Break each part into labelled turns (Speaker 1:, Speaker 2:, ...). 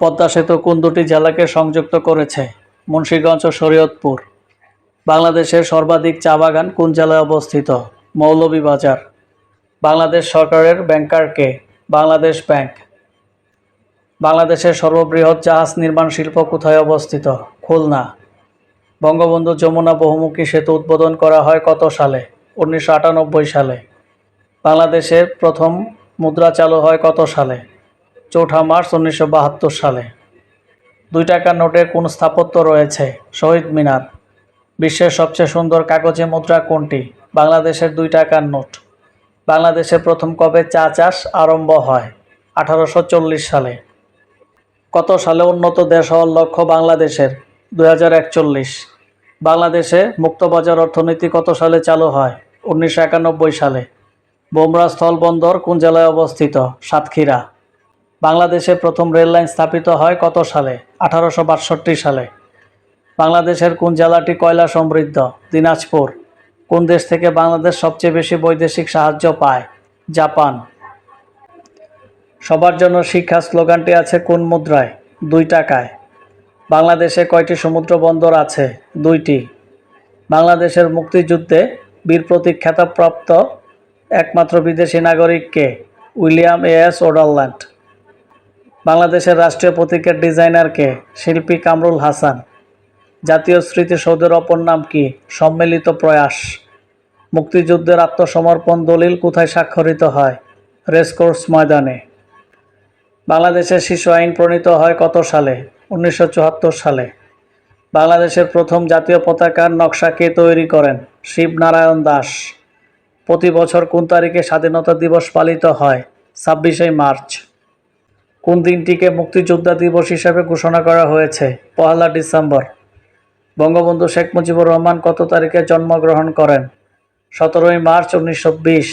Speaker 1: পদ্মা সেতু কোন দুটি জেলাকে সংযুক্ত করেছে? মুন্সিগঞ্জ ও শরীয়তপুর। বাংলাদেশের সর্বাধিক চা বাগান কোন জেলায় অবস্থিত? মৌলভীবাজার। বাংলাদেশ সরকারের ব্যাংকার কে? বাংলাদেশ ব্যাংক। বাংলাদেশের সর্ববৃহৎ জাহাজ নির্মাণ শিল্প কোথায় অবস্থিত? খুলনা। বঙ্গবন্ধু যমুনা বহুমুখী সেতু উদ্বোধন করা হয় কত সালে? উনিশশো আটানব্বই সালে। বাংলাদেশের প্রথম মুদ্রা চালু হয় কত সালে? চৌঠা মার্চ উনিশশো বাহাত্তর সালে। দুই টাকার নোটে কোন স্থাপত্য রয়েছে? শহীদ মিনার। বিশ্বের সবচেয়ে সুন্দর কাগজে মুদ্রা কোনটি? বাংলাদেশের দুই টাকার নোট। বাংলাদেশে প্রথম কবে চা চাষ আরম্ভ হয়? আঠারোশো চল্লিশ সালে। কত সালে উন্নত দেশ হওয়ার লক্ষ্য বাংলাদেশের? দুই হাজার একচল্লিশ। বাংলাদেশে মুক্তবাজার অর্থনীতি কত সালে চালু হয়? উনিশশো একানব্বই সালে। বোমরা স্থলবন্দর কোন জেলায় অবস্থিত? সাতক্ষীরা। বাংলাদেশে প্রথম রেল লাইন স্থাপিত হয় কত সালে? আঠারোশো বাষট্টি সালে। বাংলাদেশের কোন জেলাটি কয়লা সমৃদ্ধ? দিনাজপুর। কোন দেশ থেকে বাংলাদেশ সবচেয়ে বেশি বৈদেশিক সাহায্য পায়? জাপান। সবার জন্য শিক্ষা স্লোগানটি আছে কোন মুদ্রায়? দুই টাকায়। বাংলাদেশে কয়টি সমুদ্র বন্দর আছে? দুইটি। বাংলাদেশের মুক্তিযুদ্ধে বীর প্রতীক খ্যাতপ্রাপ্ত একমাত্র বিদেশি নাগরিককে উইলিয়াম এ এস ওডারল্যান্ড। বাংলাদেশের রাষ্ট্রীয় প্রতীকের ডিজাইনারকে শিল্পী কামরুল হাসান। জাতীয় স্মৃতিসৌধের অপর নাম কি? সম্মিলিত প্রয়াস। মুক্তিযুদ্ধের আত্মসমর্পণ দলিল কোথায় স্বাক্ষরিত হয়? রেসকোর্স ময়দানে। বাংলাদেশের শিশু আইন প্রণীত হয় কত সালে? উনিশশো চুয়াত্তর সালে। বাংলাদেশের প্রথম জাতীয় পতাকার নকশা কে তৈরি করেন? শিবনারায়ণ দাস। প্রতি বছর কোন তারিখে স্বাধীনতা দিবস পালিত হয়? ছাব্বিশে মার্চ। কোন দিনটিকে মুক্তিযোদ্ধা দিবস হিসাবে ঘোষণা করা হয়েছে? পহেলা ডিসেম্বর। বঙ্গবন্ধু শেখ মুজিবুর রহমান কত তারিখে জন্মগ্রহণ করেন? সতেরোই মার্চ উনিশশো বিশ।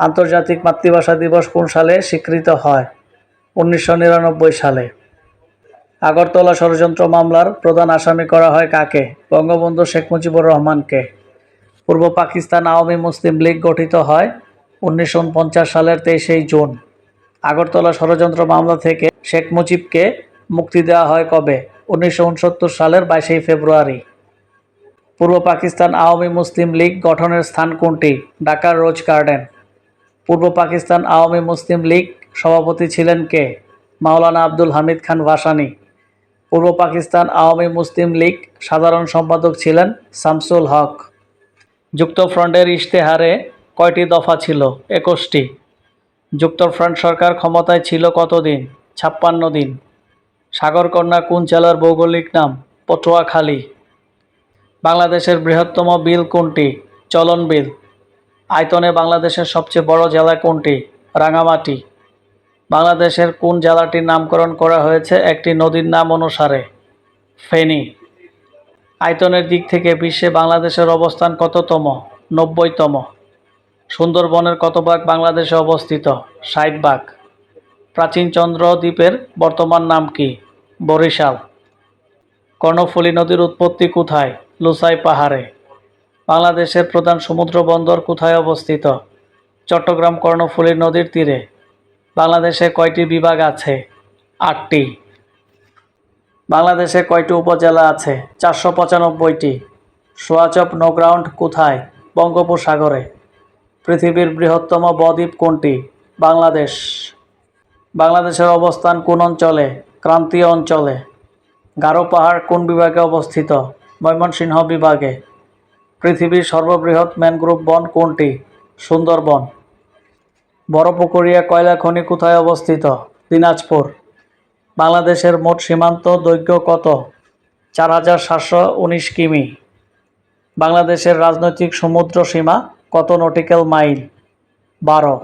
Speaker 1: আন্তর্জাতিক মাতৃভাষা দিবস কোন সালে স্বীকৃত হয়? উনিশশো নিরানব্বই সালে। আগরতলা ষড়যন্ত্র মামলার প্রধান আসামি করা হয় কাকে? বঙ্গবন্ধু শেখ মুজিবুর রহমানকে। পূর্ব পাকিস্তান আওয়ামী মুসলিম লীগ গঠিত হয় উনিশশো উনপঞ্চাশ সালের তেইশেই জুন। আগরতলা ষড়যন্ত্র মামলা থেকে শেখ মুজিবকে মুক্তি দেওয়া হয় কবে? উনিশশো উনসত্তর সালের বাইশেই ফেব্রুয়ারি। পূর্ব পাকিস্তান আওয়ামী মুসলিম লীগ গঠনের স্থান কোনটি? ঢাকার রোজ গার্ডেন। পূর্ব পাকিস্তান আওয়ামী মুসলিম লীগ সভাপতি ছিলেন কে? মাওলানা আব্দুল হামিদ খান ভাসানী। পূর্ব পাকিস্তান আওয়ামী মুসলিম লীগ সাধারণ সম্পাদক ছিলেন শামসুল হক। যুক্তফ্রন্টের ইশতেহারে কয়টি দফা ছিল? একুশটি। যুক্তফ্রন্ট সরকার ক্ষমতায় ছিল কতদিন? ছাপ্পান্ন দিন। সাগরকন্যা কোন জেলার ভৌগোলিক নাম? পটুয়াখালী। বাংলাদেশের বৃহত্তম বিল কোনটি? চলন বিল। আয়তনে বাংলাদেশের সবচেয়ে বড় জেলা কোনটি? রাঙামাটি। বাংলাদেশের কোন জেলাটির নামকরণ করা হয়েছে একটি নদীর নাম অনুসারে? ফেনী। আয়তনের দিক থেকে বিশ্বে বাংলাদেশের অবস্থান কততম? নব্বইতম। সুন্দরবনের কত ভাগ বাংলাদেশে অবস্থিত? ষাট ভাগ প্রাচীন চন্দ্র দ্বীপের বর্তমান নাম কি? বরিশাল। কর্ণফুলী নদীর উৎপত্তি কোথায়? লুসাই পাহাড়ে। বাংলাদেশের প্রধান সমুদ্র বন্দর কোথায় অবস্থিত? চট্টগ্রাম কর্ণফুলী নদীর তীরে। বাংলাদেশে কয়টি বিভাগ আছে? আটটি। বাংলাদেশে কয়টি উপজেলা আছে? চারশো পঁচানব্বইটি। সোয়াচপ নোগ্রাউন্ড কোথায়? বঙ্গোপসাগরে। পৃথিবীর বৃহত্তম বদ্বীপ কোনটি? বাংলাদেশ। বাংলাদেশের অবস্থান কোন অঞ্চলে? ক্রান্তীয় অঞ্চলে। গারো পাহাড় কোন বিভাগে অবস্থিত? ময়মনসিংহ বিভাগে। পৃথিবীর সর্ববৃহৎ ম্যানগ্রোভ বন কোনটি? সুন্দরবন। বড়পুকুরিয়া কয়লা খনি কোথায় অবস্থিত? দিনাজপুর। বাংলাদেশের মোট সীমান্ত দৈর্ঘ্য কত? চার হাজার সাতশো উনিশ কিমি। বাংলাদেশের রাজনৈতিক সমুদ্র সীমা কত নটিক্যাল মাইল বারো।